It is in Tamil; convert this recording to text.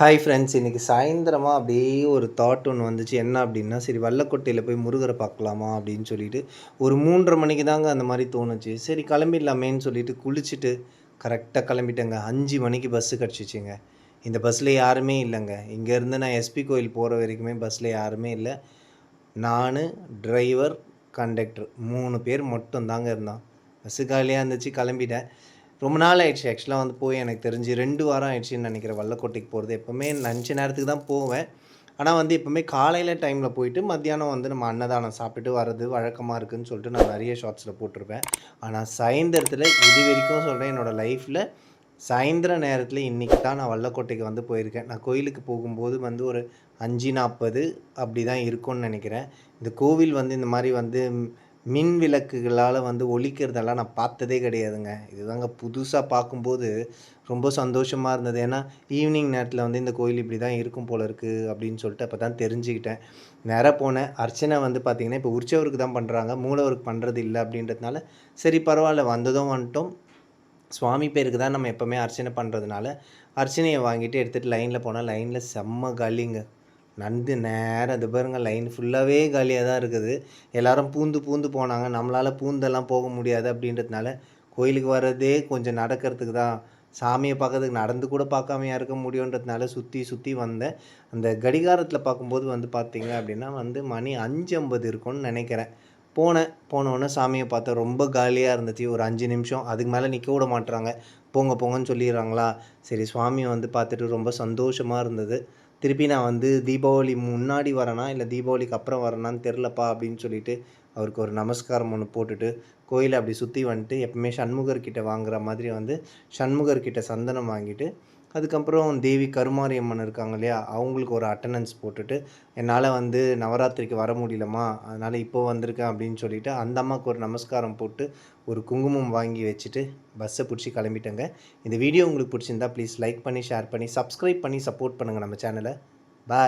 ஹாய் ஃப்ரெண்ட்ஸ் இன்றைக்கி சாயந்தரமாக அப்படியே ஒரு தாட் ஒன்று வந்துச்சு. என்ன அப்படின்னா சரி வல்லக்கோட்டையில் போய் முருகரை பார்க்கலாமா அப்படின்னு சொல்லிட்டு ஒரு மூன்றரை மணிக்கு தாங்க அந்த மாதிரி தோணுச்சு. சரி கிளம்பிடலாமேன்னு சொல்லிட்டு குளிச்சுட்டு கரெக்டாக கிளம்பிட்டேங்க. அஞ்சு மணிக்கு பஸ்ஸு கிடச்சிச்சிங்க. இந்த பஸ்ஸில் யாருமே இல்லைங்க. இங்கேருந்து நான் எஸ்பி கோயில் போகிற வரைக்குமே பஸ்ஸில் யாருமே இல்லை. நான் டிரைவர் கண்டக்டர் மூணு பேர் மட்டும் தாங்க இருந்தான் பஸ்ஸு காலியாக இருந்துச்சு கிளம்பிட்டேன். ரொம்ப நாள் ஆயிடுச்சு. ஆக்சுவலாக வந்து போய் எனக்கு தெரிஞ்சு ரெண்டு வாரம் ஆயிடுச்சுன்னு நினைக்கிறேன். வல்லக்கோட்டைக்கு போகிறது எப்போவுமே நினச்ச நேரத்துக்கு தான் போவேன். ஆனால் வந்து எப்போவுமே காலையில் டைமில் போயிட்டு மத்தியானம் வந்து நம்ம அன்னதானம் சாப்பிட்டு வர்றது வழக்கமாக இருக்குதுன்னு சொல்லிட்டு நான் நிறைய ஷார்ட்ஸில் போட்டிருப்பேன். ஆனால் சாயந்தரத்தில் இது வரைக்கும் சொல்கிறேன் என்னோடய லைஃப்பில் சாயந்தர நேரத்தில் இன்றைக்கி தான் நான் வல்லக்கோட்டைக்கு வந்து போயிருக்கேன். நான் கோயிலுக்கு போகும்போது வந்து ஒரு அஞ்சு நாற்பது அப்படி தான் இருக்கும்னு நினைக்கிறேன். இந்த கோவில் வந்து இந்த மாதிரி வந்து மின் விளக்குகளால் வந்து ஒழிக்கிறதெல்லாம் நான் பார்த்ததே கிடையாதுங்க. இதுதாங்க புதுசாக பார்க்கும்போது ரொம்ப சந்தோஷமாக இருந்தது. ஏன்னா ஈவினிங் நேரத்தில் வந்து இந்த கோயில் இப்படி தான் இருக்கும் போல இருக்குது அப்படின்னு சொல்லிட்டு அப்போ தான் தெரிஞ்சுக்கிட்டேன். நேராக போனேன் அர்ச்சனை வந்து பார்த்திங்கன்னா இப்போ உற்சவருக்கு தான் பண்ணுறாங்க மூலவருக்கு பண்ணுறது இல்லை அப்படின்றதுனால சரி பரவாயில்ல வந்ததும் வந்துட்டோம். சுவாமி பேருக்கு தான் நம்ம எப்போவுமே அர்ச்சனை பண்ணுறதுனால அர்ச்சனையை வாங்கிட்டு எடுத்துகிட்டு லைனில் போனால் லைனில் செம்ம காலிங்க. நந்து நேரம் அது பாருங்கள் லைன் ஃபுல்லாகவே காலியாக தான் இருக்குது. எல்லோரும் பூந்து பூந்து போனாங்க. நம்மளால் பூந்தெல்லாம் போக முடியாது அப்படின்றதுனால கோயிலுக்கு வர்றதே கொஞ்சம் நடக்கிறதுக்கு தான். சாமியை பார்க்கறதுக்கு நடந்து கூட பார்க்காமையா இருக்க முடியுன்றதுனால சுற்றி சுற்றி வந்தேன். அந்த கடிகாரத்தில் பார்க்கும்போது வந்து பார்த்தீங்க அப்படின்னா வந்து மணி அஞ்சு ஐம்பது இருக்கும்னு நினைக்கிறேன். போனேன். போனோடனே சாமியை பார்த்தேன். ரொம்ப காலியாக இருந்துச்சு. ஒரு அஞ்சு நிமிஷம். அதுக்கு மேலே நிற்க விட மாட்டுறாங்க போங்க போங்கன்னு சொல்லிடுறாங்களா? சரி சுவாமியை வந்து பார்த்துட்டு ரொம்ப சந்தோஷமாக இருந்தது. திருப்பி நான் வந்து தீபாவளி முன்னாடி வரேனா இல்லை தீபாவளிக்கு அப்புறம் வரேனான்னு தெரிலப்பா அப்படின்னு சொல்லிட்டு அவருக்கு ஒரு நமஸ்காரம் ஒன்று போட்டுட்டு கோயிலை அப்படி சுற்றி வந்துட்டு எப்பவுமே சண்முகர்கிட்ட வாங்குற மாதிரி வந்து சண்முகர்கிட்ட சந்தனம் வாங்கிட்டு அதுக்கப்புறம் தேவி கருமாரி அம்மன் இருக்காங்க இல்லையா அவங்களுக்கு ஒரு அட்டண்டன்ஸ் போட்டுட்டு என்னால் வந்து நவராத்திரிக்கு வர முடியலம்மா அதனால் இப்போ வந்திருக்கேன் அப்படின்னு சொல்லிட்டு அந்த அம்மாவுக்கு ஒரு நமஸ்காரம் போட்டு ஒரு குங்குமம் வாங்கி வச்சுட்டு பஸ்ஸை பிடிச்சி கிளம்பிட்டேங்க. இந்த வீடியோ உங்களுக்கு பிடிச்சிருந்தா ப்ளீஸ் லைக் பண்ணி ஷேர் பண்ணி சப்ஸ்கிரைப் பண்ணி சப்போர்ட் பண்ணுங்கள் நம்ம சேனலை பாய்